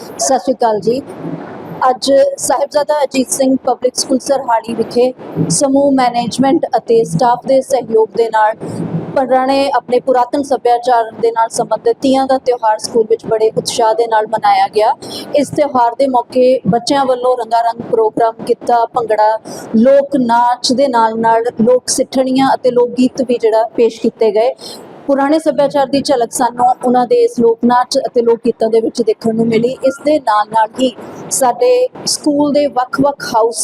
ਸਤਿ ਸ਼੍ਰੀ ਅਕਾਲ ਜੀ। ਅੱਜ ਸਾਹਿਬਜ਼ਾਦਾ ਅਜੀਤ ਸਿੰਘ ਪਬਲਿਕ ਸਕੂਲ ਸਰਹਾਲੀ ਵਿਖੇ ਸਮੂਹ ਮੈਨੇਜਮੈਂਟ ਅਤੇ ਸਟਾਫ ਦੇ ਸਹਿਯੋਗ ਦੇ ਨਾਲ ਪੁਰਾਣੇ ਆਪਣੇ ਪੁਰਾਤਨ ਸੱਭਿਆਚਾਰ ਦੇ ਨਾਲ ਸੰਬੰਧਿਤ ਤੀਆਂ ਦਾ ਤਿਉਹਾਰ ਸਕੂਲ ਵਿੱਚ ਬੜੇ ਉਤਸ਼ਾਹ ਦੇ ਨਾਲ ਮਨਾਇਆ ਗਿਆ। ਇਸ ਤਿਉਹਾਰ ਦੇ ਮੌਕੇ ਬੱਚਿਆਂ ਵੱਲੋਂ ਰੰਗਾਰੰਗ ਪ੍ਰੋਗਰਾਮ ਕੀਤਾ, ਭੰਗੜਾ, ਲੋਕ ਨਾਚ ਦੇ ਨਾਲ ਨਾਲ ਲੋਕ ਸਿੱਠਣੀਆਂ ਅਤੇ ਲੋਕ ਗੀਤ ਵੀ ਜਿਹੜਾ ਪੇਸ਼ ਕੀਤੇ ਗਏ। ਪੁਰਾਣੇ ਸੱਭਿਆਚਾਰ ਦੀ ਝਲਕ ਸਾਨੂੰ ਉਹਨਾਂ ਦੇ ਇਸ ਲੋਕ ਨਾਚ ਅਤੇ ਲੋਕ ਗੀਤਾਂ ਦੇ ਵਿੱਚ ਦੇਖਣ ਨੂੰ ਮਿਲੀ। ਇਸ ਦੇ ਨਾਲ ਨਾਲ ਹੀ ਸਾਡੇ ਸਕੂਲ ਦੇ ਵੱਖ-ਵੱਖ ਹਾਊਸ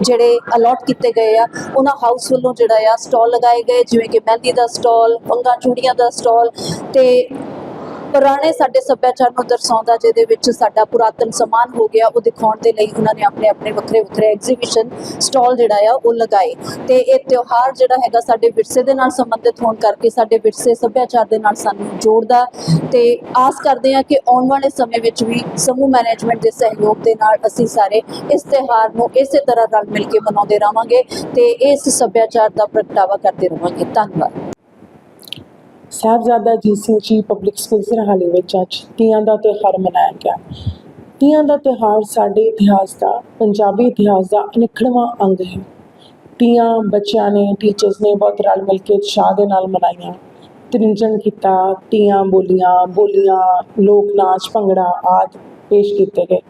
ਜਿਹੜੇ ਅਲੋਟ ਕੀਤੇ ਗਏ ਆ, ਉਹਨਾਂ ਹਾਊਸ ਵੱਲੋਂ ਜਿਹੜਾ ਆ ਸਟਾਲ ਲਗਾਏ ਗਏ, ਜਿਵੇਂ ਕਿ ਮਹਿੰਦੀ ਦਾ ਸਟਾਲ ਪੰਗਾ ਚੂੜੀਆਂ ਦਾ ਸਟਾਲ ਤੇ ਪੁਰਾਣੇ ਸਾਡੇ ਸੱਭਿਆਚਾਰ ਨੂੰ ਦਰਸਾਉਂਦਾ, ਜਿਹਦੇ ਵਿੱਚ ਸਾਡਾ ਪੁਰਾਤਨ ਸਮਾਨ ਹੋ ਗਿਆ, ਉਹ ਦਿਖਾਉਣ ਦੇ ਲਈ ਉਹਨਾਂ ਨੇ ਆਪਣੇ ਆਪਣੇ ਵੱਖਰੇ ਵੱਖਰੇ ਐਗਜ਼ੀਬਿਸ਼ਨ ਸਟਾਲ ਜਿਹੜਾ ਆ, ਉਹ ਲਗਾਏ। ਤੇ ਇਹ ਤਿਉਹਾਰ ਜਿਹੜਾ ਹੈਗਾ ਸਾਡੇ ਵਿਰਸੇ ਦੇ ਨਾਲ ਸੰਬੰਧਿਤ ਹੋਣ ਕਰਕੇ ਸਾਡੇ ਵਿਰਸੇ ਸੱਭਿਆਚਾਰ ਦੇ ਨਾਲ ਸਾਨੂੰ ਜੋੜਦਾ। ਤੇ ਆਸ ਕਰਦੇ ਹਾਂ ਕਿ ਆਉਣ ਵਾਲੇ ਸਮੇਂ ਵਿੱਚ ਵੀ ਸਮੂਹ ਮੈਨੇਜਮੈਂਟ ਦੇ ਸਹਿਯੋਗ ਦੇ ਨਾਲ ਅਸੀਂ ਸਾਰੇ ਇਸ ਤਿਉਹਾਰ ਨੂੰ ਇਸੇ ਤਰ੍ਹਾਂ ਰਲ ਮਿਲ ਕੇ ਮਨਾਉਂਦੇ ਰਹਾਂਗੇ ਤੇ ਇਸ ਸੱਭਿਆਚਾਰ ਦਾ ਪ੍ਰਗਟਾਵਾ ਕਰਦੇ ਰਹਾਂਗੇ। ਧੰਨਵਾਦ। ਸਾਹਿਬਜ਼ਾਦਾ ਅਜੀਤ ਸਿੰਘ ਜੀ ਪਬਲਿਕ ਸਕੂਲ ਸਰਹਾਲੀ ਵਿੱਚ ਅੱਜ ਤੀਆਂ ਦਾ ਤਿਉਹਾਰ ਮਨਾਇਆ ਗਿਆ। ਤੀਆਂ ਦਾ ਤਿਉਹਾਰ ਸਾਡੇ ਇਤਿਹਾਸ ਦਾ, ਪੰਜਾਬੀ ਇਤਿਹਾਸ ਦਾ ਅਨਿੱਖੜਵਾਂ ਅੰਗ ਹੈ। ਤੀਆਂ ਬੱਚਿਆਂ ਨੇ ਟੀਚਰਸ ਨੇ ਬਹੁਤ ਰਲ ਮਿਲ ਕੇ ਉਤਸ਼ਾਹ ਦੇ ਨਾਲ ਮਨਾਈਆਂ। ਤ੍ਰਿੰਜਣ ਕੀਤਾ, ਤੀਆਂ ਬੋਲੀਆਂ ਬੋਲੀਆਂ, ਲੋਕ ਨਾਚ, ਭੰਗੜਾ ਆਦਿ ਪੇਸ਼ ਕੀਤੇ ਗਏ।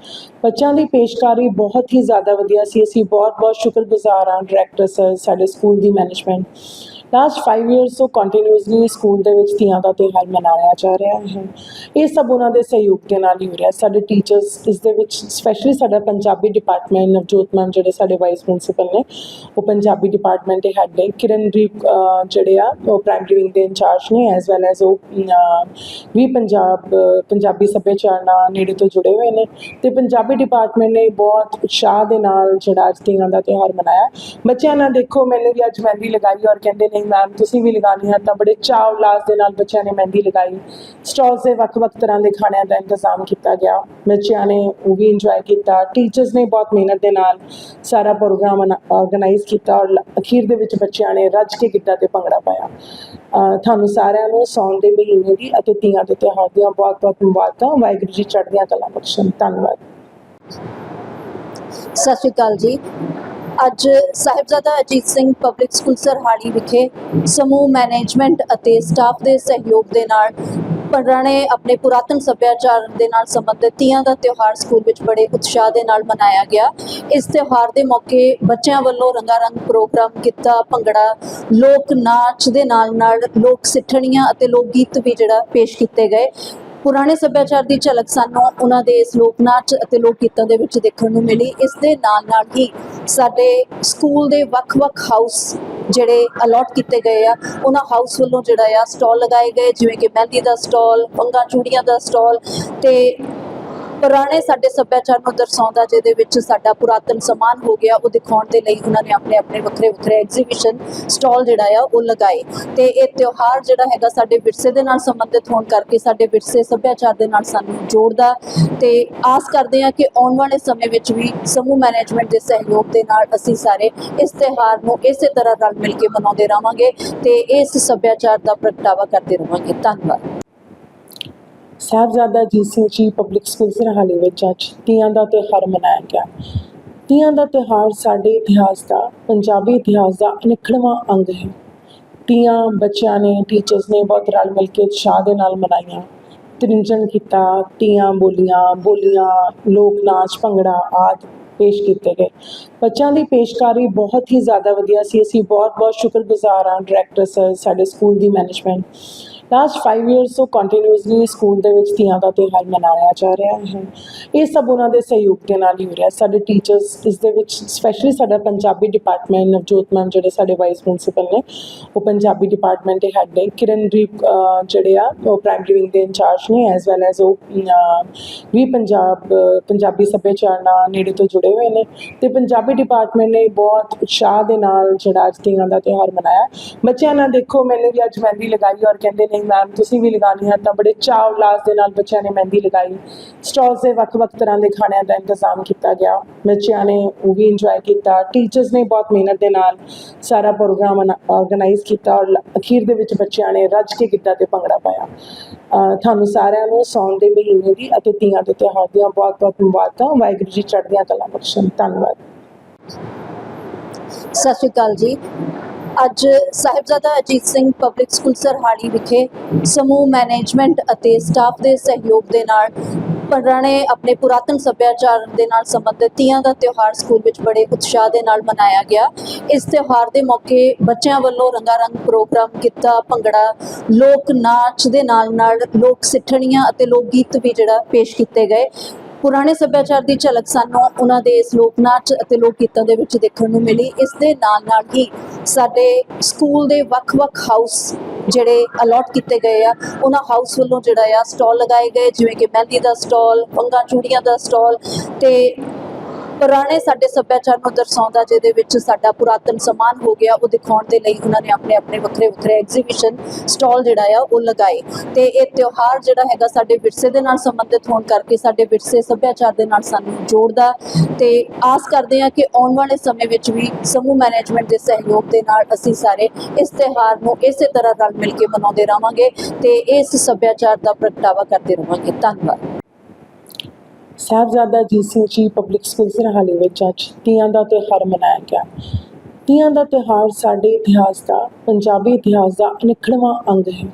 ਬੱਚਿਆਂ ਦੀ ਪੇਸ਼ਕਾਰੀ ਬਹੁਤ ਹੀ ਜ਼ਿਆਦਾ ਵਧੀਆ ਸੀ। ਅਸੀਂ ਬਹੁਤ ਬਹੁਤ ਸ਼ੁਕਰਗੁਜ਼ਾਰ ਹਾਂ ਡਾਇਰੈਕਟਰ ਸਰ ਸਾਡੇ ਸਕੂਲ ਦੀ ਮੈਨੇਜਮੈਂਟ ਲਾਸਟ 5 ਇਅਰਸ ਤੋਂ ਕੰਟੀਨਿਊਸਲੀ ਸਕੂਲ ਦੇ ਵਿੱਚ ਤੀਆਂ ਦਾ ਤਿਉਹਾਰ ਮਨਾਇਆ ਜਾ ਰਿਹਾ ਹੈ। ਇਹ ਸਭ ਉਹਨਾਂ ਦੇ ਸਹਿਯੋਗ ਦੇ ਨਾਲ ਹੀ ਹੋ ਰਿਹਾ। ਸਾਡੇ ਟੀਚਰਸ ਇਸ ਦੇ ਵਿੱਚ ਸਪੈਸ਼ਲੀ ਸਾਡਾ ਪੰਜਾਬੀ ਡਿਪਾਰਟਮੈਂਟ ਨਵਜੋਤ ਮੈਮ ਜਿਹੜੇ ਸਾਡੇ ਵਾਈਸ ਪ੍ਰਿੰਸੀਪਲ ਨੇ ਉਹ ਪੰਜਾਬੀ ਡਿਪਾਰਟਮੈਂਟ ਦੇ ਹੈੱਡ ਨੇ। ਕਿਰਨਦੀਪ ਅਹ, ਜਿਹੜੇ ਆ ਉਹ ਪ੍ਰਾਇਮਰੀ ਵਿੰਗ ਦੇ ਇੰਚਾਰਜ ਨੇ ਐਸ ਵੈਲ ਐਸ ਉਹ ਵੀ ਪੰਜਾਬ ਪੰਜਾਬੀ ਸੱਭਿਆਚਾਰ ਨਾਲ ਨੇੜੇ ਤੋਂ ਜੁੜੇ ਹੋਏ ਨੇ। ਤੇ ਪੰਜਾਬੀ ਡਿਪਾਰਟਮੈਂਟ ਨੇ ਬਹੁਤ ਉਤਸ਼ਾਹ ਦੇ ਨਾਲ ਜਿਹੜਾ ਅੱਜ ਤੀਆਂ ਦਾ ਤਿਉਹਾਰ ਮਨਾਇਆ। ਬੱਚਿਆਂ ਨਾਲ ਦੇਖੋ ਮੈਨੂੰ ਵੀ ਅੱਜ ਮਹਿੰਦੀ ਲਗਾਈ ਔਰ ਕਹਿੰਦੇ ਨੇ ਨਹੀਂ ਮੈਮ ਤੁਸੀਂ ਵੀ ਲਗਾਉਣੀ ਹੈ ਤਾਂ ਬੜੇ ਚਾਅ ਉਲਾਸ ਦੇ ਨਾਲ ਬੱਚਿਆਂ ਨੇ ਮਹਿੰਦੀ ਲਗਾਈ। ਸਟਾਲਸ ਦੇ ਵੱਖ-ਵੱਖ ਤਰ੍ਹਾਂ ਦੇ ਖਾਣਿਆਂ ਦਾ ਇੰਤਜ਼ਾਮ ਕੀਤਾ ਗਿਆ। ਬੱਚਿਆਂ ਨੇ ਉਹ ਵੀ ਇੰਜੋਏ ਕੀਤਾ। ਟੀਚਰਸ ਨੇ ਬਹੁਤ ਮਿਹਨਤ ਦੇ ਨਾਲ ਸਾਰਾ ਪ੍ਰੋਗਰਾਮ ਆਰਗੇਨਾਈਜ਼ ਕੀਤਾ ਔਰ ਅਖੀਰ ਦੇ ਵਿੱਚ ਬੱਚਿਆਂ ਨੇ ਰੱਜ ਕੇ ਗਿੱਧਾ ਤੇ ਭੰਗੜਾ ਪਾਇਆ। ਅਹ ਤੁਹਾਨੂੰ ਸਾਰਿਆਂ ਨੂੰ ਸੌਣ ਦੇ ਮਹੀਨੇ ਦੀ ਅਤੇ ਤੀਆਂ ਦੇ ਤਿਉਹਾਰ ਦੀਆਂ ਬਹੁਤ-ਬਹੁਤ ਮੁਬਾਰਕਾਂ। ਵਾਹਿਗੁਰੂ ਜੀ ਚੜ੍ਹਦੀਆਂ ਕਲਾ ਬਖਸ਼ਣ। ਧੰਨਵਾਦ। ਸਤਿ ਸ਼੍ਰੀ ਅਕਾਲ ਜੀ। ਅੱਜ ਸਾਹਿਬਜ਼ਾਦਾ ਅਜੀਤ ਸਿੰਘ ਪਬਲਿਕ ਸਕੂਲ ਸਰਹਾਲੀ ਵਿਖੇ ਸਮੂਹ ਮੈਨੇਜਮੈਂਟ ਅਤੇ ਸਟਾਫ ਦੇ ਸਹਿਯੋਗ ਦੇ ਨਾਲ ਪੁਰਾਣੇ ਆਪਣੇ ਪੁਰਾਤਨ ਸੱਭਿਆਚਾਰ ਦੇ ਨਾਲ ਸੰਬੰਧਿਤ ਤੀਆਂ ਦਾ ਤਿਉਹਾਰ ਸਕੂਲ ਵਿੱਚ ਬੜੇ ਉਤਸ਼ਾਹ ਦੇ ਨਾਲ ਮਨਾਇਆ ਗਿਆ। ਇਸ ਤਿਉਹਾਰ ਦੇ ਮੌਕੇ ਬੱਚਿਆਂ ਵੱਲੋਂ ਰੰਗਾਰੰਗ ਪ੍ਰੋਗਰਾਮ ਕੀਤਾ, ਭੰਗੜਾ, ਲੋਕ ਨਾਚ ਦੇ ਨਾਲ ਨਾਲ ਲੋਕ ਸਿੱਠਣੀਆਂ ਅਤੇ ਲੋਕ ਗੀਤ ਵੀ ਜਿਹੜਾ ਪੇਸ਼ ਕੀਤੇ ਗਏ। ਪੁਰਾਣੇ ਸੱਭਿਆਚਾਰ ਦੀ ਝਲਕ ਸਾਨੂੰ ਉਹਨਾਂ ਦੇ ਇਸ ਲੋਕ ਨਾਚ ਅਤੇ ਲੋਕ ਗੀਤਾਂ ਦੇ ਵਿੱਚ ਦੇਖਣ ਨੂੰ ਮਿਲੀ। ਇਸ ਦੇ ਨਾਲ ਨਾਲ ਹੀ ਸਾਡੇ ਸਕੂਲ ਦੇ ਵੱਖ-ਵੱਖ ਹਾਊਸ ਜਿਹੜੇ ਅਲਾਟ ਕੀਤੇ ਗਏ ਆ, ਉਹਨਾਂ ਹਾਊਸ ਵੱਲੋਂ ਜਿਹੜਾ ਆ ਸਟਾਲ ਲਗਾਏ ਗਏ, ਜਿਵੇਂ ਕਿ ਮਹਿੰਦੀ ਦਾ ਸਟਾਲ ਪੰਗਾ ਚੂੜੀਆਂ ਦਾ ਸਟਾਲ ਤੇ ਪੁਰਾਣੇ ਸਾਡੇ ਸੱਭਿਆਚਾਰ ਨੂੰ ਦਰਸਾਉਂਦਾ, ਜਿਹਦੇ ਵਿੱਚ ਸਾਡਾ ਪੁਰਾਤਨ ਸਮਾਨ ਹੋ ਗਿਆ, ਉਹ ਦਿਖਾਉਣ ਦੇ ਲਈ ਉਹਨਾਂ ਨੇ ਆਪਣੇ ਆਪਣੇ ਵੱਖਰੇ ਵੱਖਰੇ ਐਗਜ਼ੀਬਿਸ਼ਨ ਸਟਾਲ ਜਿਹੜਾ ਆ, ਉਹ ਲਗਾਏ। ਤੇ ਇਹ ਤਿਉਹਾਰ ਜਿਹੜਾ ਹੈਗਾ ਸਾਡੇ ਵਿਰਸੇ ਦੇ ਨਾਲ ਸੰਬੰਧਿਤ ਹੋਣ ਕਰਕੇ ਸਾਡੇ ਵਿਰਸੇ ਸੱਭਿਆਚਾਰ ਦੇ ਨਾਲ ਸਾਨੂੰ ਜੋੜਦਾ। ਤੇ ਆਸ ਕਰਦੇ ਹਾਂ ਕਿ ਆਉਣ ਵਾਲੇ ਸਮੇਂ ਵਿੱਚ ਵੀ ਸਮੂਹ ਮੈਨੇਜਮੈਂਟ ਦੇ ਸਹਿਯੋਗ ਦੇ ਨਾਲ ਅਸੀਂ ਸਾਰੇ ਇਸ ਤਿਉਹਾਰ ਨੂੰ ਇਸੇ ਤਰ੍ਹਾਂ ਰਲ ਮਿਲ ਕੇ ਮਨਾਉਂਦੇ ਰਹਾਂਗੇ ਤੇ ਇਸ ਸੱਭਿਆਚਾਰ ਦਾ ਪ੍ਰਗਟਾਵਾ ਕਰਦੇ ਰਹਾਂਗੇ। ਧੰਨਵਾਦ। ਸਾਹਿਬਜ਼ਾਦਾ ਅਜੀਤ ਸਿੰਘ ਜੀ ਪਬਲਿਕ ਸਕੂਲ ਸਰਹਾਲੀ ਵਿੱਚ ਅੱਜ ਤੀਆਂ ਦਾ ਤਿਉਹਾਰ ਮਨਾਇਆ ਗਿਆ। ਤੀਆਂ ਦਾ ਤਿਉਹਾਰ ਸਾਡੇ ਇਤਿਹਾਸ ਦਾ, ਪੰਜਾਬੀ ਇਤਿਹਾਸ ਦਾ ਅਨਿੱਖੜਵਾਂ ਅੰਗ ਹੈ। ਤੀਆਂ ਬੱਚਿਆਂ ਨੇ ਟੀਚਰਸ ਨੇ ਬਹੁਤ ਰਲ ਮਿਲ ਕੇ ਉਤਸ਼ਾਹ ਦੇ ਨਾਲ ਮਨਾਈਆਂ। ਤ੍ਰਿੰਜਣ ਕੀਤਾ, ਤੀਆਂ ਬੋਲੀਆਂ ਬੋਲੀਆਂ, ਲੋਕ ਨਾਚ, ਭੰਗੜਾ ਆਦਿ ਪੇਸ਼ ਕੀਤੇ ਗਏ। ਬੱਚਿਆਂ ਦੀ ਪੇਸ਼ਕਾਰੀ ਬਹੁਤ ਹੀ ਜ਼ਿਆਦਾ ਵਧੀਆ ਸੀ। ਅਸੀਂ ਬਹੁਤ ਬਹੁਤ ਸ਼ੁਕਰਗੁਜ਼ਾਰ ਹਾਂ ਡਾਇਰੈਕਟਰ ਸਰ ਸਾਡੇ ਸਕੂਲ ਦੀ ਮੈਨੇਜਮੈਂਟ ਲਾਸਟ 5 ਇਅਰਸ ਤੋਂ ਕੰਟੀਨਿਊਸਲੀ ਸਕੂਲ ਦੇ ਵਿੱਚ ਤੀਆਂ ਦਾ ਤਿਉਹਾਰ ਮਨਾਇਆ ਜਾ ਰਿਹਾ ਹੈ। ਇਹ ਸਭ ਉਹਨਾਂ ਦੇ ਸਹਿਯੋਗ ਦੇ ਨਾਲ ਹੀ ਹੋ ਰਿਹਾ। ਸਾਡੇ ਟੀਚਰਸ ਇਸ ਦੇ ਵਿੱਚ ਸਪੈਸ਼ਲੀ ਸਾਡਾ ਪੰਜਾਬੀ ਡਿਪਾਰਟਮੈਂਟ ਨਵਜੋਤ ਮੈਮ ਜਿਹੜੇ ਸਾਡੇ ਵਾਈਸ ਪ੍ਰਿੰਸੀਪਲ ਨੇ, ਉਹ ਪੰਜਾਬੀ ਡਿਪਾਰਟਮੈਂਟ ਦੇ ਹੈਡ ਨੇ। ਕਿਰਨਦੀਪ ਜਿਹੜੇ ਆ, ਉਹ ਪ੍ਰਾਇਮਰੀ ਵਿੰਗ ਦੇ ਇੰਚਾਰਜ ਨੇ ਐਸ ਵੈਲ ਐਸ ਉਹ ਵੀ ਪੰਜਾਬ, ਪੰਜਾਬੀ ਸੱਭਿਆਚਾਰ ਨਾਲ ਨੇੜੇ ਤੋਂ ਜੁੜੇ ਹੋਏ ਨੇ। ਤੇ ਪੰਜਾਬੀ ਡਿਪਾਰਟਮੈਂਟ ਨੇ ਬਹੁਤ ਉਤਸ਼ਾਹ ਦੇ ਨਾਲ ਜਿਹੜਾ ਅੱਜ ਤੀਆਂ ਦਾ ਤਿਉਹਾਰ ਮਨਾਇਆ। ਬੱਚਿਆਂ ਨਾਲ ਦੇਖੋ, ਮੈਨੂੰ ਵੀ ਅੱਜ ਮਹਿੰਦੀ ਲਗਾਈ ਔਰ ਕਹਿੰਦੇ ਨੇ ਨਹੀਂ ਮੈਮ ਤੁਸੀਂ ਵੀ ਲਗਾਉਣੀ ਹੈ ਤਾਂ ਬੜੇ ਚਾਅ ਉਲਾਸ ਦੇ ਨਾਲ ਬੱਚਿਆਂ ਨੇ ਮਹਿੰਦੀ ਲਗਾਈ। ਸਟਾਲਸ ਦੇ ਵੱਖ-ਵੱਖ ਤਰ੍ਹਾਂ ਦੇ ਖਾਣਿਆਂ ਦਾ ਇੰਤਜ਼ਾਮ ਕੀਤਾ ਗਿਆ। ਬੱਚਿਆਂ ਨੇ ਉਹ ਵੀ ਇੰਜੋਏ ਕੀਤਾ। ਟੀਚਰਸ ਨੇ ਬਹੁਤ ਮਿਹਨਤ ਦੇ ਨਾਲ ਸਾਰਾ ਪ੍ਰੋਗਰਾਮ ਆਰਗੇਨਾਈਜ਼ ਕੀਤਾ ਔਰ ਅਖੀਰ ਦੇ ਵਿੱਚ ਬੱਚਿਆਂ ਨੇ ਰੱਜ ਕੇ ਗਿੱਧਾ ਤੇ ਭੰਗੜਾ ਪਾਇਆ। ਤੁਹਾਨੂੰ ਸਾਰਿਆਂ ਨੂੰ ਸੌਣ ਦੇ ਮਹੀਨੇ ਦੀ ਅਤੇ ਤੀਆਂ ਦੇ ਤਿਉਹਾਰ ਦੀਆਂ ਬਹੁਤ-ਬਹੁਤ ਮੁਬਾਰਕਾਂ। ਵਾਹਿਗੁਰੂ ਜੀ ਚੜ੍ਹਦੀਆਂ ਕਲਾ ਬਖਸ਼ਣ। ਧੰਨਵਾਦ। ਸਤਿ ਸ਼੍ਰੀ ਅਕਾਲ ਜੀ। ਅੱਜ ਸਾਹਿਬਜ਼ਾਦਾ ਅਜੀਤ ਸਿੰਘ ਪਬਲਿਕ ਸਕੂਲ ਸਰਹਾਲੀ ਵਿਖੇ ਸਮੂਹ ਮੈਨੇਜਮੈਂਟ ਅਤੇ ਸਟਾਫ ਦੇ ਸਹਿਯੋਗ ਦੇ ਨਾਲ ਪੁਰਾਣੇ ਆਪਣੇ ਪੁਰਾਤਨ ਸੱਭਿਆਚਾਰ ਦੇ ਨਾਲ ਸੰਬੰਧਿਤ ਤੀਆਂ ਦਾ ਤਿਉਹਾਰ ਸਕੂਲ ਵਿੱਚ ਬੜੇ ਉਤਸ਼ਾਹ ਦੇ ਨਾਲ ਮਨਾਇਆ ਗਿਆ। ਇਸ ਤਿਉਹਾਰ ਦੇ ਮੌਕੇ ਬੱਚਿਆਂ ਵੱਲੋਂ ਰੰਗਾਰੰਗ ਪ੍ਰੋਗਰਾਮ ਕੀਤਾ, ਭੰਗੜਾ, ਲੋਕ ਨਾਚ ਦੇ ਨਾਲ ਨਾਲ ਲੋਕ ਸਿੱਠਣੀਆਂ ਅਤੇ ਲੋਕ ਗੀਤ ਵੀ ਜਿਹੜਾ ਪੇਸ਼ ਕੀਤੇ ਗਏ। ਪੁਰਾਣੇ ਸੱਭਿਆਚਾਰ ਦੀ ਝਲਕ ਸਾਨੂੰ ਉਹਨਾਂ ਦੇ ਇਸ ਲੋਕ ਨਾਚ ਅਤੇ ਲੋਕ ਗੀਤਾਂ ਦੇ ਵਿੱਚ ਦੇਖਣ ਨੂੰ ਮਿਲੀ। ਇਸ ਦੇ ਨਾਲ ਨਾਲ ਹੀ ਸਾਡੇ ਸਕੂਲ ਦੇ ਵੱਖ-ਵੱਖ ਹਾਊਸ ਜਿਹੜੇ ਅਲਾਟ ਕੀਤੇ ਗਏ ਆ, ਉਹਨਾਂ ਹਾਊਸ ਵੱਲੋਂ ਜਿਹੜਾ ਆ ਸਟਾਲ ਲਗਾਏ ਗਏ, ਜਿਵੇਂ ਕਿ ਮਹਿੰਦੀ ਦਾ ਸਟਾਲ ਪੰਗਾ ਚੂੜੀਆਂ ਦਾ ਸਟਾਲ ਤੇ ਪੁਰਾਣੇ ਸਾਡੇ ਸੱਭਿਆਚਾਰ ਨੂੰ ਦਰਸਾਉਂਦਾ, ਜਿਹਦੇ ਵਿੱਚ ਸਾਡਾ ਪੁਰਾਤਨ ਸਮਾਨ ਹੋ ਗਿਆ, ਉਹ ਦਿਖਾਉਣ ਦੇ ਲਈ ਉਹਨਾਂ ਨੇ ਆਪਣੇ ਆਪਣੇ ਵੱਖਰੇ ਵੱਖਰੇ ਐਗਜ਼ੀਬਿਸ਼ਨ ਸਟਾਲ ਜਿਹੜਾ ਆ, ਉਹ ਲਗਾਏ। ਤੇ ਇਹ ਤਿਉਹਾਰ ਜਿਹੜਾ ਹੈਗਾ ਸਾਡੇ ਵਿਰਸੇ ਦੇ ਨਾਲ ਸੰਬੰਧਿਤ ਹੋਣ ਕਰਕੇ ਸਾਡੇ ਵਿਰਸੇ ਸੱਭਿਆਚਾਰ ਦੇ ਨਾਲ ਸਾਨੂੰ ਜੋੜਦਾ। ਤੇ ਆਸ ਕਰਦੇ ਹਾਂ ਕਿ ਆਉਣ ਵਾਲੇ ਸਮੇਂ ਵਿੱਚ ਵੀ ਸਮੂਹ ਮੈਨੇਜਮੈਂਟ ਦੇ ਸਹਿਯੋਗ ਦੇ ਨਾਲ ਅਸੀਂ ਸਾਰੇ ਇਸ ਤਿਉਹਾਰ ਨੂੰ ਇਸੇ ਤਰ੍ਹਾਂ ਰਲ ਮਿਲ ਕੇ ਮਨਾਉਂਦੇ ਰਹਾਂਗੇ ਤੇ ਇਸ ਸੱਭਿਆਚਾਰ ਦਾ ਪ੍ਰਗਟਾਵਾ ਕਰਦੇ ਰਹਾਂਗੇ। ਧੰਨਵਾਦ। ਸਾਹਿਬਜ਼ਾਦਾ ਅਜੀਤ ਸਿੰਘ ਜੀ ਪਬਲਿਕ ਸਕੂਲ ਸਰਹਾਲੀ ਵਿੱਚ ਅੱਜ ਤੀਆਂ ਦਾ ਤਿਉਹਾਰ ਮਨਾਇਆ ਗਿਆ। ਤੀਆਂ ਦਾ ਤਿਉਹਾਰ ਸਾਡੇ ਇਤਿਹਾਸ ਦਾ, ਪੰਜਾਬੀ ਇਤਿਹਾਸ ਦਾ ਅਨਿੱਖੜਵਾਂ ਅੰਗ ਹੈ।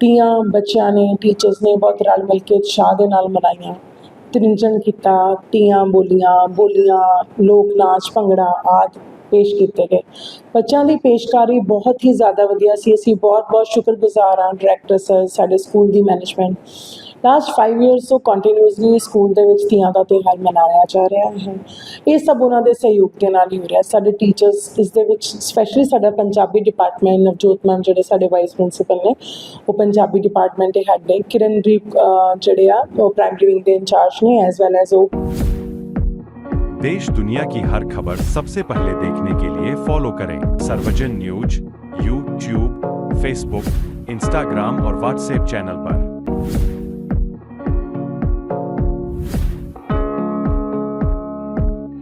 ਤੀਆਂ ਬੱਚਿਆਂ ਨੇ ਟੀਚਰਸ ਨੇ ਬਹੁਤ ਰਲ ਮਿਲ ਕੇ ਉਤਸ਼ਾਹ ਦੇ ਨਾਲ ਮਨਾਈਆਂ। ਤ੍ਰਿੰਜਣ ਕੀਤਾ, ਤੀਆਂ ਬੋਲੀਆਂ ਬੋਲੀਆਂ, ਲੋਕ ਨਾਚ, ਭੰਗੜਾ ਆਦਿ ਪੇਸ਼ ਕੀਤੇ ਗਏ। ਬੱਚਿਆਂ ਦੀ ਪੇਸ਼ਕਾਰੀ ਬਹੁਤ ਹੀ ਜ਼ਿਆਦਾ ਵਧੀਆ ਸੀ। ਅਸੀਂ ਬਹੁਤ ਬਹੁਤ ਸ਼ੁਕਰਗੁਜ਼ਾਰ ਹਾਂ ਡਾਇਰੈਕਟਰ ਸਰ ਸਾਡੇ ਸਕੂਲ ਦੀ ਮੈਨੇਜਮੈਂਟ ਲਾਸਟ 5 ਇਅਰਸ ਤੋਂ ਕੰਟੀਨਿਊਸਲੀ ਸਕੂਲ ਦੇ ਵਿੱਚ ਤੀਆਂ ਦਾ ਤਿਉਹਾਰ ਮਨਾਇਆ ਜਾ ਰਿਹਾ ਹੈ ਇਹ ਸਭ ਉਹਨਾਂ ਦੇ ਸਹਿਯੋਗ ਦੇ ਨਾਲ ਹੀ ਹੋ ਰਿਹਾ ਸਾਡੇ ਟੀਚਰਸ ਇਸ ਦੇ ਵਿੱਚ ਸਪੈਸ਼ਲੀ ਸਾਡਾ ਪੰਜਾਬੀ ਡਿਪਾਰਟਮੈਂਟ ਨਵਜੋਤ ਮੈਮ ਜਿਹੜੇ ਸਾਡੇ ਵਾਈਸ ਪ੍ਰਿੰਸੀਪਲ ਨੇ ਉਹ ਪੰਜਾਬੀ ਡਿਪਾਰਟਮੈਂਟ ਦੇ ਹੈਡ ਨੇ ਕਿਰਨਦੀਪ ਅਹ, ਜਿਹੜੇ ਆ ਉਹ ਪ੍ਰਾਇਮਰੀ ਵਿੰਗ ਦੇ ਇੰਚਾਰਜ ਨੇ ਐਸ ਵੈਲ ਐਸ ਉਹ देश दुनिया की हर खबर सबसे पहले देखने के लिए फॉलो करें Sarvajan news YouTube Facebook Instagram और व्हाट्सएप चैनल पर